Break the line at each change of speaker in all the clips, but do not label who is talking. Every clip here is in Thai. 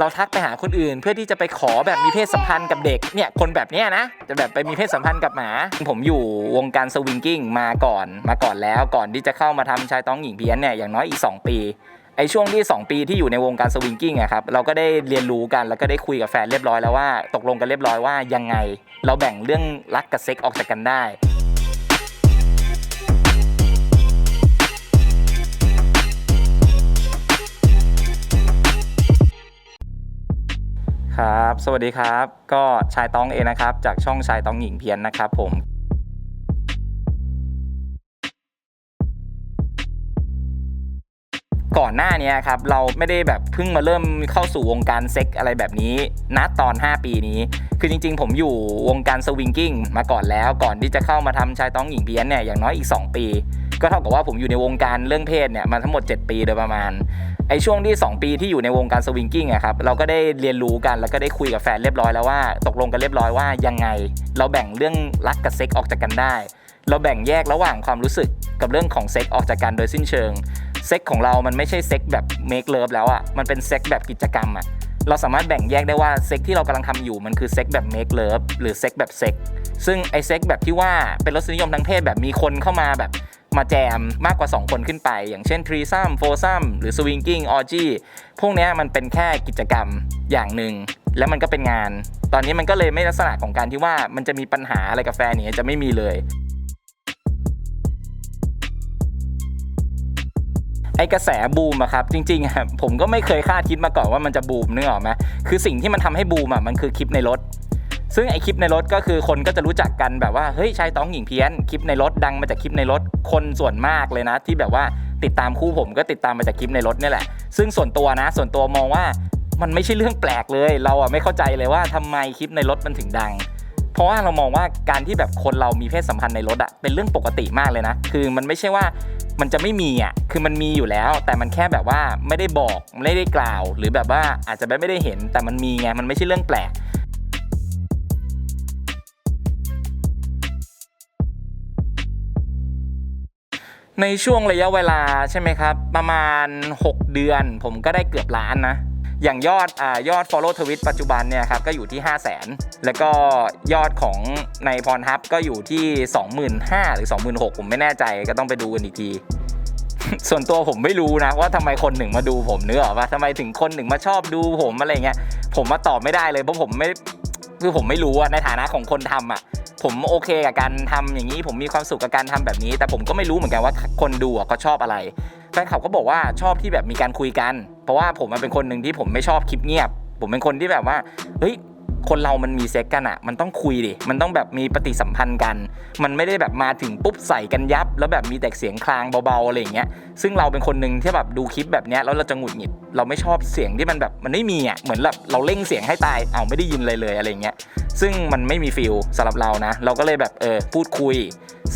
เราทักไปหาคนอื่น เพื่อที่จะไปขอแบบมีเพศสัมพันธ์กับเด็กเนี่ยคนแบบเนี้ยนะจะแบบไปมีเพศสัมพันธ์กับหมา ผมอยู่วงการสวิงกิ้งมาก่อนมาก่อนแล้วก่อนที่จะเข้ามาทำชายต้องหญิงเพี้ยนเนี่ยอย่างน้อยอีก 2 ปีไอช่วงที่ 2 ปีที่อยู่ในวงการสวิงกิ้งอะครับเราก็ได้เรียนรู้กันแล้วก็ได้คุยกับแฟนเรียบร้อยแล้วว่า ตกลงกันเรียบร้อยว่ายังไง เราแบ่งเรื่องรักกับเซ็กออกจากกันได้ ครับ สวัสดีครับ ก็ชายต้องเองนะครับ จากช่องชายต้องหญิงเพียนนะครับผมก่อนหน้านี้ครับเราไม่ได้แบบเพิ่งมาเริ่มเข้าสู่วงการเซ็กอะไรแบบนี้ณตอน 5 ปีนี้ คือจริง ๆ ผมอยู่วงการสวิงกิ้งมาก่อนแล้วก่อนที่จะเข้ามาทำชายต้องหญิงเพี้ยนเนี่ยอย่างน้อยอีก 2 ปี ก็เท่ากับว่าผมอยู่ในวงการเรื่องเพศเนี่ยมาทั้งหมด 7 ปีโดยประมาณ ไอช่วงที่ 2 ปีที่อยู่ในวงการสวิงกิ้งอะครับเราก็ได้เรียนรู้กันแล้วก็ได้คุยกับแฟนเรียบร้อยแล้วว่า ตกลงกันเรียบร้อยว่ายังไง เราแบ่งเรื่องรักกับเซ็กออกจากกันได้ เราแบ่งแยกระหว่างความรู้สึกกับเรื่องของเซ็กออกจากกันโดยสิ้นเชิงเซ็กของเรามันไม่ใช่เซ็กแบบเมคเลิฟแล้วอะ่ะมันเป็นเซ็กแบบกิจกรรมอะ เราสามารถแบ่งแยกได้ว่าเซ็กที่เรากำลังทำอยู่มันคือเซ็กแบบเมคเลิฟหรือเซ็กแบบเซ็กซึ่งไอเซ็กแบบที่ว่าเป็นรสนิยมทางเพศแบบมีคนเข้ามาแบบมาแจมมากกว่า 2 คนขึ้นไป อย่างเช่นทรีซัมโฟซัมหรือสวิงกิ้งออจีพวกนี้มันเป็นแค่กิจกรรมอย่างหนึ่ง แล้วมันก็เป็นงาน ตอนนี้มันก็เลยไม่ลักษณะของการที่ว่ามันจะมีปัญหาอะไรกับแฟนเนี่ยจะไม่มีเลย ไอกระแสบูมอะครับจริงๆผมก็ไม่เคยคาดคิดมาก่อนว่ามันจะบูมนึกออกไหมคือสิ่งที่มันทำให้บูมอะมันคือคลิปในรถ ซึ่งไอคลิปในรถก็คือคนก็จะรู้จักกันแบบว่าเฮ้ยชายต้องหญิงเพี้ยนคลิปในรถดังมาจากคลิปในรถคนส่วนมากเลยนะ ที่แบบว่าติดตามคู่ผมก็ติดตามมาจากคลิปในรถนี่แหละ ซึ่งส่วนตัวนะ ส่วนตัวมองว่ามันไม่ใช่เรื่องแปลกเลย เราอะไม่เข้าใจเลยว่าทำไมคลิปในรถมันถึงดัง เพราะว่าเรามองว่าการที่แบบคนเรามีเพศสัมพันธ์ในรถอะเป็นเรื่องปกติมากเลยนะ คือมันไม่ใช่ว่ามันจะไม่มีอะคือมันมีอยู่แล้ว แต่มันแค่แบบว่าไม่ได้บอกไม่ได้กล่าว หรือแบบว่าอาจจะไม่ได้เห็น แต่มันมีไง มันไม่ใช่เรื่องแปลกในช่วงระยะเวลาใช่ไหมครับ ประมาณ 6 เดือน ผมก็ได้เกือบล้านนะ อย่างยอดอ่ายอด Follow Twitch ปัจจุบันเนี่ยครับก็อยู่ที่ 5 0 0 0 0 0แล้วก็ยอดของในพร h ับก็อยู่ที่ 25,000หรือ 26,000ผมไม่แน่ใจก็ต้องไปดูกันอีกที ส่วนตัวผมไม่รู้นะว่าทำไมคนหนึ่งมาดูผมเนื้ออกปะทำไมถึงคนหนึ่งมาชอบดูผมอะไรเงี้ยผมมาตอบไม่ได้เลยเพราะผมไม่คือผมไม่รู้อะในฐานะของคนทำอะผมโอเคกับการทำอย่างนี้ ผมมีความสุขกับการทำแบบนี้ แต่ผมก็ไม่รู้เหมือนกันว่าคนดูอะเขาชอบอะไร แฟนคลับก็บอกว่าชอบที่แบบมีการคุยกัน เพราะว่าผมมันเป็นคนหนึ่งที่ผมไม่ชอบคลิปเงียบ ผมเป็นคนที่แบบว่าเฮ้ยคนเรามันมีเซ็กกันอะมันต้องคุยดิ มันต้องแบบมีปฏิสัมพันธ์กัน มันไม่ได้แบบมาถึงปุ๊บใส่กันยับ แล้วแบบมีแต่เสียงคลางเบาๆอะไรอย่างเงี้ย ซึ่งเราเป็นคนหนึ่งที่แบบดูคลิปแบบเนี้ยแล้วเราจะหงุดหงิด เราไม่ชอบเสียงที่มันแบบมันไม่มีอะเหมือนแบบเราเร่งเสียงให้ตาย เอาไม่ได้ยินเลยเลยอะไรเงี้ย ซึ่งมันไม่มีฟิลสำหรับเรานะ เราก็เลยแบบเออพูดคุย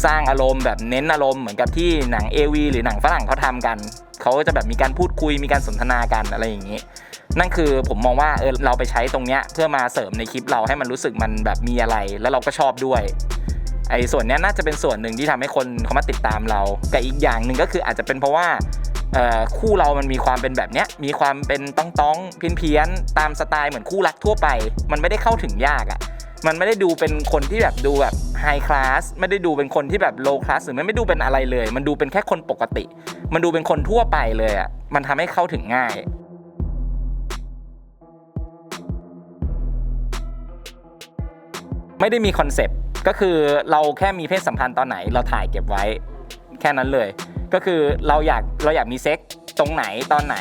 สร้างอารมณ์แบบเน้นอารมณ์เหมือนกับที่หนัง AV หรือหนังฝรั่งเขาทำกัน เขาก็จะแบบมีการพูดคุยมีการสนทนากันอะไรอย่างนี้ นั่นคือผมมองว่าเออเราไปใช้ตรงเนี้ยเพื่อมาเสริมในคลิปเราให้มันรู้สึกมันแบบมีอะไร แล้วเราก็ชอบด้วยไอ้ส่วนเนี้ยน่าจะเป็นส่วนหนึ่งที่ทำให้คนเขามาติดตามเรากับอีกอย่างหนึ่งก็คืออาจจะเป็นเพราะว่าเอ่อคู่เรามันมีความเป็นแบบเนี้ยมีความเป็นต้องต้องเพี้ยนเพี้ยนๆตามสไตล์เหมือนคู่รักทั่วไป มันไม่ได้เข้าถึงยากอะ่ะ มันไม่ได้ดูเป็นคนที่แบบดูแบบไฮคลาสไม่ได้ดูเป็นคนที่แบบโลคลาสหรือมันไม่ดูเป็นอะไรเลย มันดูเป็นแค่คนปกติ มันดูเป็นคนทั่วไปเลยอะ่ะมันทำให้เข้าถึงง่ายไม่ได้มีคอนเซปต์ก็คือเราแค่มีเพศสัมพันธ์ตอนไหนเราถ่ายเก็บไว้ แค่นั้นเลย ก็คือเราอยากเราอยากมีเซ็กตรงไหนตอนไหน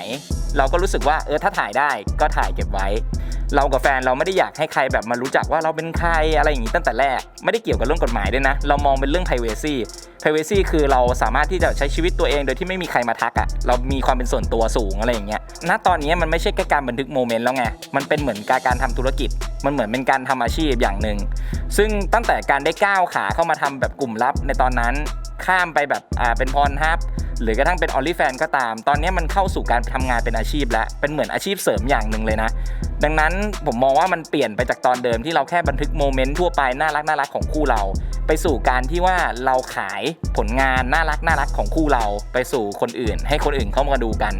เราก็รู้สึกว่าเออถ้าถ่ายได้ก็ถ่ายเก็บไว้ เรากับแฟนเราไม่ได้อยากให้ใครแบบมารู้จักว่าเราเป็นใครอะไรอย่างนี้ตั้งแต่แรก ไม่ได้เกี่ยวกับเรื่องกฎหมายด้วยนะ เรามองเป็นเรื่อง privacy privacy คือเราสามารถที่จะใช้ชีวิตตัวเองโดยที่ไม่มีใครมาทักอะ่ะเรามีความเป็นส่วนตัวสูงอะไรอย่างเงี้ยณตอนนี้มันไม่ใช่แค่การบันทึกโมเมนต์แล้วไงมันเป็นเหมือนการการทำธุรกิจ มันเหมือนเป็นการทำอาชีพอย่างหนึ่งซึ่งตั้งแต่การได้ก้าวขาเข้ามาทำแบบกลุ่มลับในตอนนั้นข้ามไปแบบอ่าเป็นพรฮับหรือกระทั่งเป็นออลลี่แฟนก็ตาม ตอนนี้มันเข้าสู่การทำงานเป็นอาชีพแล้ว เป็นเหมือนอาชีพเสริมอย่างหนึ่งเลยนะ ดังนั้นผมมองว่ามันเปลี่ยนไปจากตอนเดิมที่เราแค่บันทึกโมเมนต์ทั่วไปน่ารักน่ารักของคู่เรา ไปสู่การที่ว่าเราขายผลงานน่ารักน่ารักของคู่เราไปสู่คนอื่น ให้คนอื่นเข้ามาดูกัน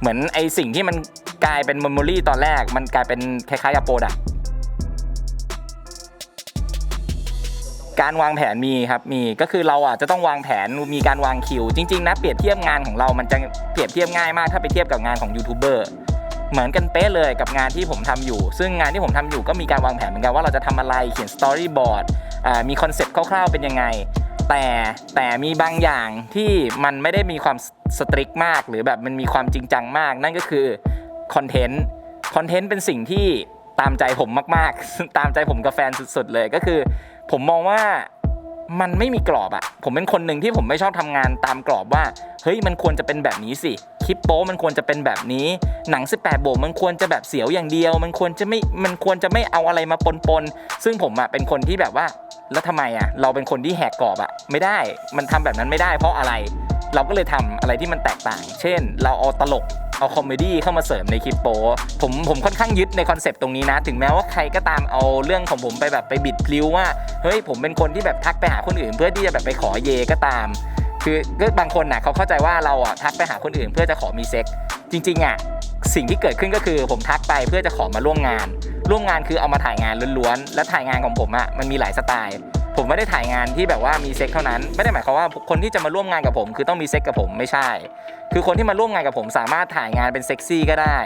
เหมือนไอสิ่งที่มันกลายเป็นมมโมรี่ตอนแรก มันกลายเป็นคล้ายๆกับโปรดักการวางแผนมีครับมีก็คือเราอะจะต้องวางแผนมีการวางคิว จริงๆนะเปรียบเทียบงานของเรามันจะเปรียบเทียบง่ายมากถ้าไปเทียบกับงานของยูทูบเบอร์ เหมือนกันเป๊ะเลยกับงานที่ผมทำอยู่ ซึ่งงานที่ผมทำอยู่ก็มีการวางแผนเหมือนกันว่าเราจะทำอะไรเขียนสตอรี่บอร์ดมีคอนเซ็ปต์คร่าวๆเป็นยังไง แต่แต่มีบางอย่างที่มันไม่ได้มีความสตริกมาก หรือแบบมันมีความจริงจังมาก นั่นก็คือคอนเทนต์คอนเทนต์เป็นสิ่งที่ตามใจผมมากๆ ตามใจผมกับแฟนสุดๆเลยก็คือ ผมมองว่า มันไม่มีกรอบอะผมเป็นคนหนึ่งที่ผมไม่ชอบทำงานตามกรอบว่า เฮ้ยมันควรจะเป็นแบบนี้สิ คลิปโป้มันควรจะเป็นแบบนี้ หนัง 18โบกมันควรจะแบบเสียวอย่างเดียว มันควรจะไม่ มันควรจะไม่เอาอะไรมาปนปนๆซึ่งผมอะเป็นคนที่แบบว่า แล้วทำไมอะเราเป็นคนที่แหกกรอบอะไม่ได้ มันทำแบบนั้นไม่ได้เพราะอะไร เราก็เลยทำอะไรที่มันแตกต่าง เช่น เราเอาตลก เอาคอมเมดี้เข้ามาเสริมในคลิปโป้ผมผมค่อนข้างยึดในคอนเซปต์ตรงนี้นะ ถึงแม้ว่าใครก็ตามเอาเรื่องของผมไปแบบไปบิดพลิ้วว่าเฮ้ยผมเป็นคนที่แบบทักไปหาคนอื่น เพื่อที่จะแบบไปขอเยก็ตาม คือก็บางคนน่ะเขาเข้าใจว่าเราอะทักไปหาคนอื่น เพื่อจะขอมีเซ็กจริงๆอะสิ่งที่เกิดขึ้นก็คือผมทักไปเพื่อจะขอมาร่วมงาน ร่วมงานคือเอามาถ่ายงานล้วนๆและถ่ายงานของผมอะมันมีหลายสไตล์ ผมไม่ได้ถ่ายงานที่แบบว่ามีเซ็กเท่านั้น ไม่ได้หมายความว่าคนที่จะมาร่วมงานกับผม คือต้องมีเซ็กกับผมไม่ใช่ คือคนที่มาร่วมงานกับผมสามารถถ่ายงานเป็นเซ็กซี่ก็ได้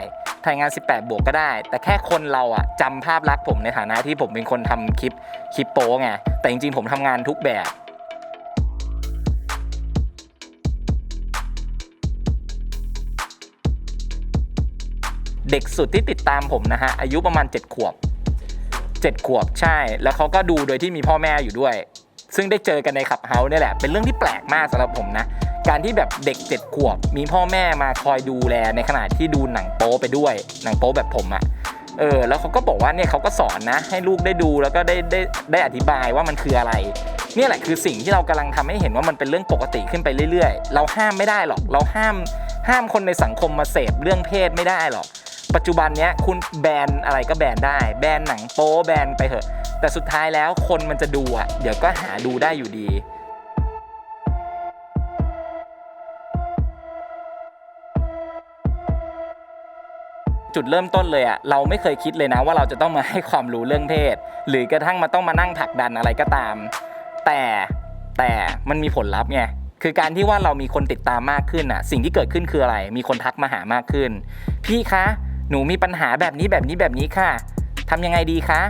ถ่ายงาน 18 บวกก็ได้ แต่แค่คนเราอะจำภาพลักษณ์ผมในฐานะที่ผมเป็นคนทำคลิปคลิปโป้ไงแต่จริงๆผมทำงานทุกแบบเด็กสุดที่ติดตามผมนะฮะ อายุประมาณ 7 ขวบ 7 ขวบใช่ แล้วเขาก็ดูโดยที่มีพ่อแม่อยู่ด้วย ซึ่งได้เจอกันในขับเฮาส์เนี่ยแหละ เป็นเรื่องที่แปลกมากสำหรับผมนะ การที่แบบเด็ก 7 ขวบ มีพ่อแม่มาคอยดูแลในขณะที่ดูหนังโป๊ไปด้วย หนังโป๊แบบผมอะเออแล้วเขาก็บอกว่าเนี่ยเขาก็สอนนะ ให้ลูกได้ดูแล้วก็ได้ได้ได้อธิบายว่ามันคืออะไรเนี่ยแหละคือสิ่งที่เรากำลังทำให้เห็นว่ามันเป็นเรื่องปกติขึ้นไปเรื่อยๆ เราห้ามไม่ได้หรอก เราห้ามห้ามคนในสังคมมาเสพเรื่องเพศไม่ได้หรอก ปัจจุบันเนี้ยคุณแบนอะไรก็แบนได้ แบนหนังโป๊แบนไปเถอะ แต่สุดท้ายแล้วคนมันจะดูอะ เดี๋ยวก็หาดูได้อยู่ดีจุดเริ่มต้นเลยอะเราไม่เคยคิดเลยนะว่าเราจะต้องมาให้ความรู้เรื่องเพศ หรือกระทั่งมาต้องมานั่งผลักดันอะไรก็ตาม แต่แต่มันมีผลลัพธ์ไงคือการที่ว่าเรามีคนติดตามมากขึ้นอะสิ่งที่เกิดขึ้นคืออะไร มีคนทักมาหามากขึ้น พี่คะ หนูมีปัญหาแบบนี้แบบนี้แบบนี้ค่ะทำยังไงดีคะ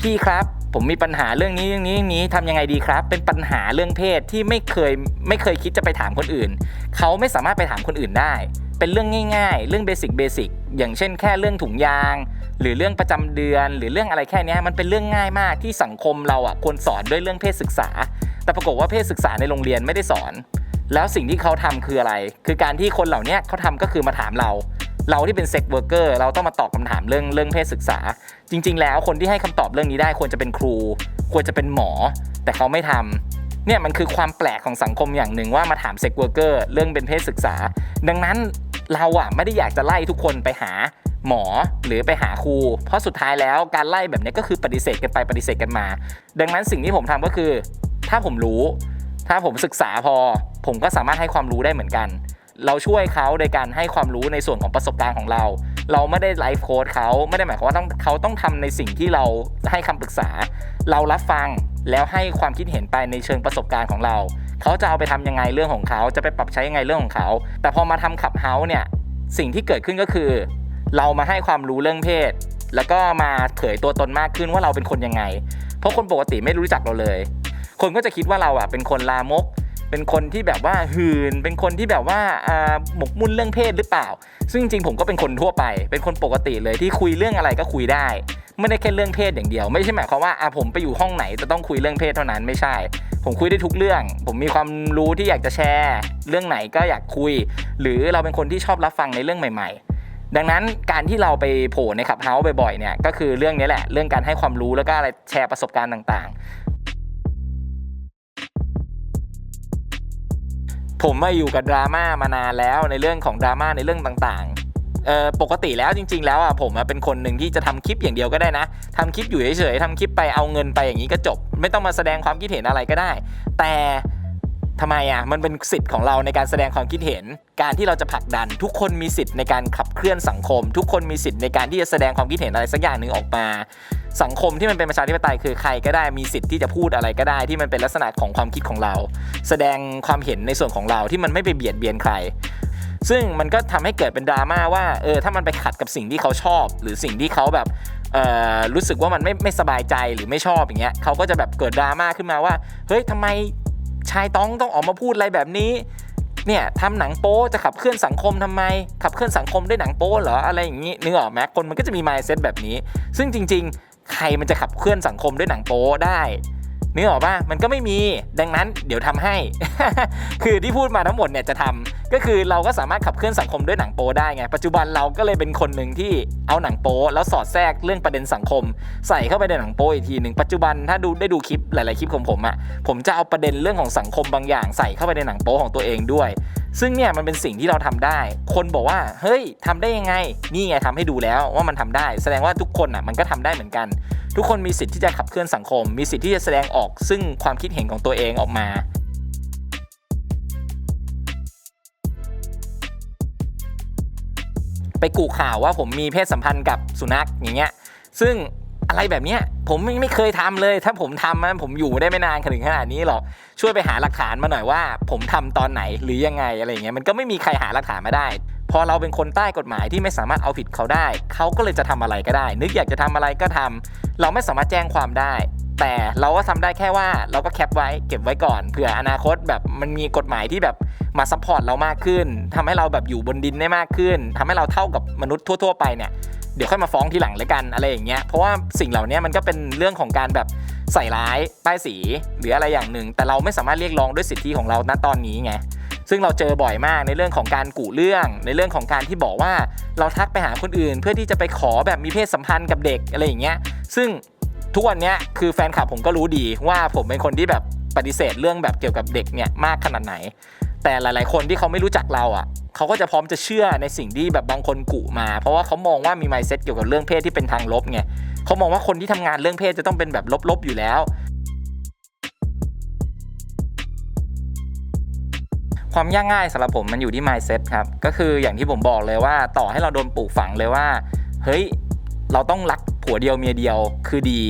พี่ครับ ผมมีปัญหาเรื่องนี้เรื่องนี้เรื่องนี้ทำยังไงดีครับ เป็นปัญหาเรื่องเพศที่ไม่เคยไม่เคยคิดจะไปถามคนอื่น เขาไม่สามารถไปถามคนอื่นได้ เป็นเรื่องง่าย ๆ เรื่องเบสิกเบสิกอย่างเช่นแค่เรื่องถุงยาง หรือเรื่องประจำเดือน หรือเรื่องอะไรแค่นี้มันเป็นเรื่องง่ายมากที่สังคมเราอะควรสอนด้วยเรื่องเพศศึกษา แต่ปรากฏว่าเพศศึกษาในโรงเรียนไม่ได้สอน แล้วสิ่งที่เขาทำคืออะไร คือการที่คนเหล่านี้เขาทำก็คือมาถามเรา เราที่เป็นเซ็กเวอร์กเกอร์เราต้องมาตอบคำถามเรื่องเรื่องเพศศึกษา จริง ๆ แล้วคนที่ให้คำตอบเรื่องนี้ได้ควรจะเป็นครู ควรจะเป็นหมอ แต่เขาไม่ทำเนี่ยมันคือความแปลกของสังคมอย่างหนึ่งว่ามาถามเซ็กเวอร์กเกอร์เรื่องเป็นเพศศึกษา ดังนั้นเราอะไม่ได้อยากจะไล่ทุกคนไปหาหมอหรือไปหาครู เพราะสุดท้ายแล้วการไล่แบบนี้ก็คือปฏิเสธกันไปปฏิเสธกันมา ดังนั้นสิ่งที่ผมทำก็คือ ถ้าผมรู้ ถ้าผมศึกษาพอ ผมก็สามารถให้ความรู้ได้เหมือนกัน เราช่วยเขาโดยการให้ความรู้ในส่วนของประสบการณ์ของเรา เราไม่ได้ไลฟ์โค้ดเขาไม่ได้หมายความว่าต้องเขาต้องทำในสิ่งที่เราให้คำปรึกษา เรารับฟังแล้วให้ความคิดเห็นไปในเชิงประสบการณ์ของเรา เขาจะเอาไปทำยังไงเรื่องของเขาจะไปปรับใช้ยังไงเรื่องของเขา แต่พอมาทำขับเฮาส์เนี่ยสิ่งที่เกิดขึ้นก็คือ เรามาให้ความรู้เรื่องเพศ แล้วก็มาเผยตัวตนมากขึ้นว่าเราเป็นคนยังไง เพราะคนปกติไม่รู้จักเราเลย คนก็จะคิดว่าเราอะเป็นคนลามก เป็นคนที่แบบว่าหืนเป็นคนที่แบบว่าหมกมุ่นเรื่องเพศหรือเปล่า ซึ่งจริงผมก็เป็นคนทั่วไป เป็นคนปกติเลยที่คุยเรื่องอะไรก็คุยได้ ไม่ได้แค่เรื่องเพศอย่างเดียว ไม่ใช่หมายความว่าอะผมไปอยู่ห้องไหนจะต้องคุยเรื่องเพศเท่านั้นไม่ใช่ ผมคุยได้ทุกเรื่อง ผมมีความรู้ที่อยากจะแชร์ เรื่องไหนก็อยากคุย หรือเราเป็นคนที่ชอบรับฟังในเรื่องใหม่ ๆดังนั้นการที่เราไปโผล่ในขับเฮาส์บ่อยๆเนี่ยก็คือเรื่องนี้แหละ เรื่องการให้ความรู้แล้วก็อะไรแชร์ประสบการณ์ต่าง ผมมาอยู่กับดราม่ามานานแล้วในเรื่องของดราม่าในเรื่องต่างๆเอ่อปกติแล้วจริง ๆ แล้วอะผมเป็นคนหนึ่งที่จะทำคลิปอย่างเดียวก็ได้นะทำคลิปอยู่เฉยๆทำคลิปไปเอาเงินไปอย่างนี้ก็จบ ไม่ต้องมาแสดงความคิดเห็นอะไรก็ได้ แต่ ทำไมอะมันเป็นสิทธิ์ของเราในการแสดงความคิดเห็น การที่เราจะผลักดัน ทุกคนมีสิทธิ์ในการขับเคลื่อนสังคม ทุกคนมีสิทธิ์ในการที่จะแสดงความคิดเห็นอะไรสักอย่างหนึ่งออกมา สังคมที่มันเป็นประชาธิปไตยคือใครก็ได้มีสิทธิ์ที่จะพูดอะไรก็ได้ ที่มันเป็นลักษณะของความคิดของเรา แสดงความเห็นในส่วนของเราที่มันไม่ไปเบียดเบียนใครซึ่งมันก็ทำให้เกิดเป็นดราม่าว่าเออถ้ามันไปขัดกับสิ่งที่เขาชอบ หรือสิ่งที่เขาแบบรู้สึกว่ามันไม่ไม่สบายใจหรือไม่ชอบอย่างเงี้ยเขาก็จะแบบเกิดดราม่าขึ้นมาว่าเฮ้ยทำไม ชายต้องต้องออกมาพูดอะไรแบบนี้เนี่ยทำหนังโป๊จะขับเคลื่อนสังคมทำไม ขับเคลื่อนสังคมด้วยหนังโป๊เหรออะไรอย่างงี้นึกออกไหมคนมันก็จะมี mindset แบบนี้ ซึ่งจริง ๆ ใครมันจะขับเคลื่อนสังคมด้วยหนังโป๊ได้นึกออกป่ะมันก็ไม่มีดังนั้นเดี๋ยวทำให้ คือที่พูดมาทั้งหมดเนี่ยจะทำ ก็คือเราก็สามารถขับเคลื่อนสังคมด้วยหนังโป๊ได้ไง ปัจจุบันเราก็เลยเป็นคนหนึ่งที่เอาหนังโป๊แล้วสอดแทรกเรื่องประเด็นสังคม ใส่เข้าไปในหนังโป๊อีกทีหนึ่งปัจจุบันถ้าดูได้ดูคลิปหลาย ๆ คลิปของผมอะ่ะผมจะเอาประเด็นเรื่องของสังคมบางอย่าง ใส่เข้าไปในหนังโป๊ของตัวเองด้วย ซึ่งเนี่ยมันเป็นสิ่งที่เราทำได้ คนบอกว่าเฮ้ยทำได้ยังไง นี่ไงทำให้ดูแล้วว่ามันทำได้ แสดงว่าทุกคนอะมันก็ทำได้เหมือนกัน ทุกคนมีสิทธิ์ที่จะขับเคลื่อนสังคม มีสิทธิ์ที่จะแสดงออกซึ่งความคิดเห็นของตัวเองออกมา ไปกูข่าวว่าผมมีเพศสัมพันธ์กับสุนัขอย่างเงี้ย ซึ่งอะไรแบบเนี้ยผมไม่ไม่เคยทำเลย ถ้าผมทำมันผมอยู่ได้ไม่นานถึงขนาดนี้หรอกช่วยไปหาหลักฐานมาหน่อยว่า ผมทำตอนไหนหรือยังไงอะไรเงี้ยมันก็ไม่มีใครหาหลักฐานมาได้ พอเราเป็นคนใต้กฎหมายที่ไม่สามารถเอาผิดเขาได้ เขาก็เลยจะทำอะไรก็ได้ นึกอยากจะทำอะไรก็ทำเราไม่สามารถแจ้งความได้ แต่เราก็ทำได้แค่ว่าเราก็แคปไว้เก็บไว้ก่อนเผื่ออนาคตแบบมันมีกฎหมายที่แบบมาซัพพอร์ตเรามากขึ้นทำให้เราแบบอยู่บนดินได้มากขึ้นทำให้เราเท่ากับมนุษย์ทั่ว ๆ ไปเนี่ยเดี๋ยวค่อยมาฟ้องทีหลังเลยกันอะไรอย่างเงี้ยเพราะว่าสิ่งเหล่านี้มันก็เป็นเรื่องของการแบบใส่ร้ายป้ายสีหรืออะไรอย่างหนึ่ง แต่เราไม่สามารถเรียกร้องด้วยสิทธิของเราณตอนนี้ไงซึ่งเราเจอบ่อยมากในเรื่องของการกุเรื่อง ในเรื่องของการที่บอกว่าเราทักไปหาคนอื่น เพื่อที่จะไปขอแบบมีเพศสัมพันธ์กับเด็กอะไรอย่างเงี้ยซึ่ง ทุกวันนี้คือแฟนคลับผมก็รู้ดีว่าผมเป็นคนที่แบบปฏิเสธเรื่องแบบเกี่ยวกับเด็กเนี่ยมากขนาดไหน แต่หลาย ๆ คนที่เขาไม่รู้จักเราอะเขาก็จะพร้อมจะเชื่อในสิ่งที่แบบบางคนกุมา เพราะว่าเขามองว่ามีไมเซ็ตเกี่ยวกับเรื่องเพศที่เป็นทางลบไงเขามองว่าคนที่ทำงานเรื่องเพศจะต้องเป็นแบบลบ ๆ อยู่แล้ว ความยากง่ายสำหรับผมมันอยู่ที่ mindset ครับก็คืออย่างที่ผมบอกเลยว่าต่อให้เราโดนปลูกฝังเลยว่า เฮ้ยเราต้องรัก ผัวเดียวเมียเดียว คือดี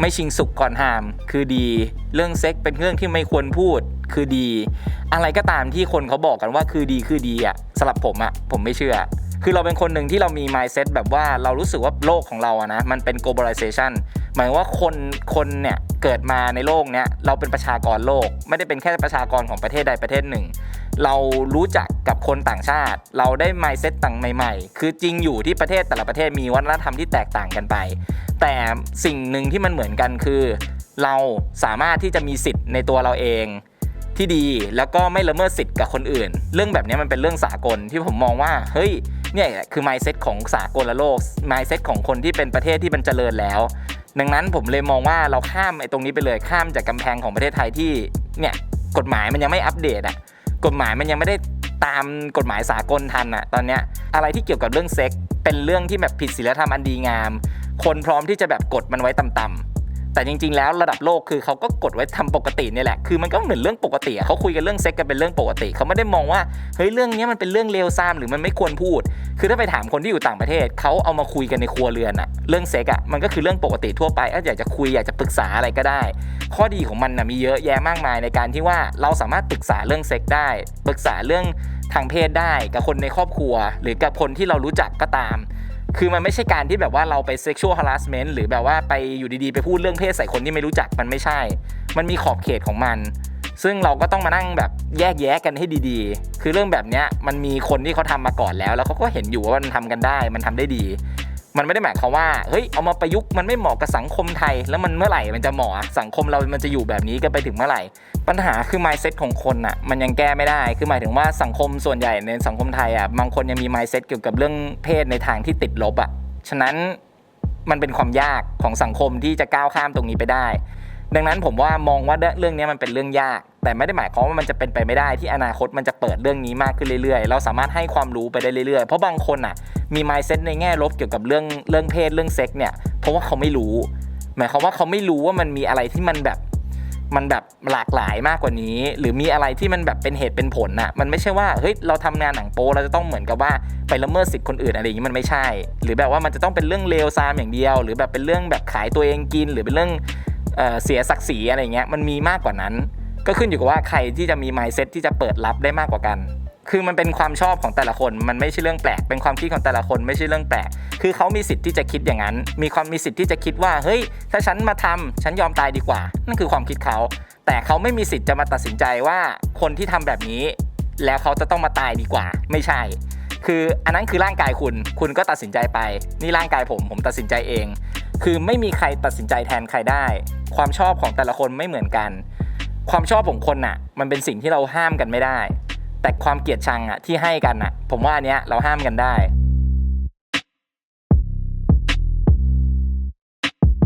ไม่ชิงสุกก่อนห้าม คือดี เรื่องเซ็กเป็นเรื่องที่ไม่ควรพูด คือดี อะไรก็ตามที่คนเขาบอกกันว่าคือดีคือดีอะสำหรับผมอะผมไม่เชื่อคือเราเป็นคนหนึ่งที่เรามี mindset แบบว่าเรารู้สึกว่าโลกของเราอะนะ มันเป็น globalization หมายว่าคนคนเนี่ยเกิดมาในโลกเนี้ยเราเป็นประชากรโลก ไม่ได้เป็นแค่ประชากรของประเทศใดประเทศหนึ่ง เรารู้จักกับคนต่างชาติ เราได้ mindset ต่างใหม่ ๆ คือจริงอยู่ที่ประเทศแต่ละประเทศมีวัฒนธรรมที่แตกต่างกันไป แต่สิ่งหนึ่งที่มันเหมือนกันคือ เราสามารถที่จะมีสิทธิ์ในตัวเราเองที่ดีแล้วก็ไม่ละเมิดสิทธิ์กับคนอื่น เรื่องแบบนี้มันเป็นเรื่องสากลที่ผมมองว่าเฮ้ยเนี่ยคือ mindset ของสากลละโลก mindset ของคนที่เป็นประเทศที่มันเจริญแล้ว ดังนั้นผมเลยมองว่าเราข้ามไอ้ตรงนี้ไปเลยข้ามจากกำแพงของประเทศไทยที่เนี่ยกฎหมายมันยังไม่อัปเดตอะกฎหมายมันยังไม่ได้ตามกฎหมายสากลทันอะตอนเนี้ยอะไรที่เกี่ยวกับเรื่องเซ็กเป็นเรื่องที่แบบผิดศีลธรรมอันดีงาม คนพร้อมที่จะแบบกดมันไว้ต่ำๆ แต่จริง ๆ แล้วระดับโลกคือเขาก็กดไว้ทำปกติเนี่ยแหละ คือมันก็เหมือนเรื่องปกติเขาคุยกันเรื่องเซ็กกันเป็นเรื่องปกติ เขาไม่ได้มองว่าเฮ้ยเรื่องนี้มันเป็นเรื่องเลวซ้ำหรือมันไม่ควรพูด คือถ้าไปถามคนที่อยู่ต่างประเทศเขาเอามาคุยกันในครัวเรือนอะเรื่องเซ็กอะมันก็คือเรื่องปกติทั่วไปอะอยากจะคุยอยากจะปรึกษาอะไรก็ได้ ข้อดีของมันนะมีเยอะแยะมากมายในการที่ว่าเราสามารถปรึกษาเรื่องเซ็กได้ ปรึกษาเรื่องทางเพศได้กับคนในครอบครัว หรือกับคนที่เรารู้จักก็ตาม คือมันไม่ใช่การที่แบบว่าเราไป sexual harassment หรือแบบว่าไปอยู่ดีๆ ไปพูดเรื่องเพศใส่คนที่ไม่รู้จักมันไม่ใช่ มันมีขอบเขตของมัน ซึ่งเราก็ต้องมานั่งแบบแยกแยะกันให้ดีๆ คือเรื่องแบบนี้มันมีคนที่เขาทำมาก่อนแล้ว แล้วเขาก็เห็นอยู่ว่ามันทำกันได้ มันทำได้ดี มันไม่ได้หมายความว่าเฮ้ยเอามาประยุกต์มันไม่เหมาะกับสังคมไทย แล้วมันเมื่อไหร่มันจะเหมาะสังคมเรามันจะอยู่แบบนี้กันไปถึงเมื่อไหร่ ปัญหาคือ mindset ของคนอะมันยังแก้ไม่ได้คือหมายถึงว่าสังคมส่วนใหญ่ในสังคมไทยอะบางคนยังมี mindset เกี่ยวกับเรื่องเพศในทางที่ติดลบอะฉะนั้นมันเป็นความยากของสังคมที่จะก้าวข้ามตรงนี้ไปได้ ดังนั้นผมว่ามองว่าเรื่องนี้มันเป็นเรื่องยาก แต่ไม่ได้หมายความว่ามันจะเป็นไปไม่ได้ที่อนาคตมันจะเปิดเรื่องนี้มากขึ้นเรื่อยๆ เราสามารถให้ความรู้ไปได้เรื่อยๆ เพราะบางคนอะมี mindset ในแง่ลบเกี่ยวกับเรื่องเรื่องเพศเรื่องเซ็กเนี่ยเพราะว่าเขาไม่รู้ หมายความว่าเขาไม่รู้ว่ามันมีอะไรที่มันแบบมันแบบหลากหลายมากกว่านี้ หรือมีอะไรที่มันแบบเป็นเหตุเป็นผลน่ะมันไม่ใช่ว่าเฮ้ยเราทำงานหนังโป๊เราจะต้องเหมือนกับว่าไปละเมิดสิทธิ์คนอื่นอะไรอย่างนี้มันไม่ใช่ หรือแบบว่ามันจะต้องเป็นเรื่องเลวซามอย่างเดียว หรือแบบเป็นเรื่องแบบขายตัวเองกิน หรือเป็นเรื่องเอเสียศักดิ์ศรีอะไรเงี้ยมันมีมากกว่านั้น ก็ขึ้นอยู่กับว่าใครที่จะมี mindset ที่จะเปิดรับได้มากกว่ากัน คือมันเป็นความชอบของแต่ละคน มันไม่ใช่เรื่องแปลก เป็นความคิดของแต่ละคนไม่ใช่เรื่องแปลก คือเขามีสิทธิ์ที่จะคิดอย่างนั้น มีความมีสิทธิ์ที่จะคิดว่า เฮ้ย ถ้าฉันมาทำฉันยอมตายดีกว่า นั่นคือความคิดเขา แต่เขาไม่มีสิทธิ์จะมาตัดสินใจว่าคนที่ทำแบบนี้ แล้วเขาจะต้องมาตายดีกว่า ไม่ใช่ คืออันนั้นคือร่างกายคุณ คุณก็ตัดสินใจไป นี่ร่างกายผม ผมตัดสินใจเอง คือไม่มีใครตัดสินใจแทนใครได้ ความชอบของแต่ละคนไม่เหมือนกัน ความชอบของคนน่ะ มันเป็นสิ่งที่เราห้ามกันไม่ได้ แต่ความเกลียดชังอะที่ให้กันอะ ผมว่าอันเนี้ยเราห้ามกันได้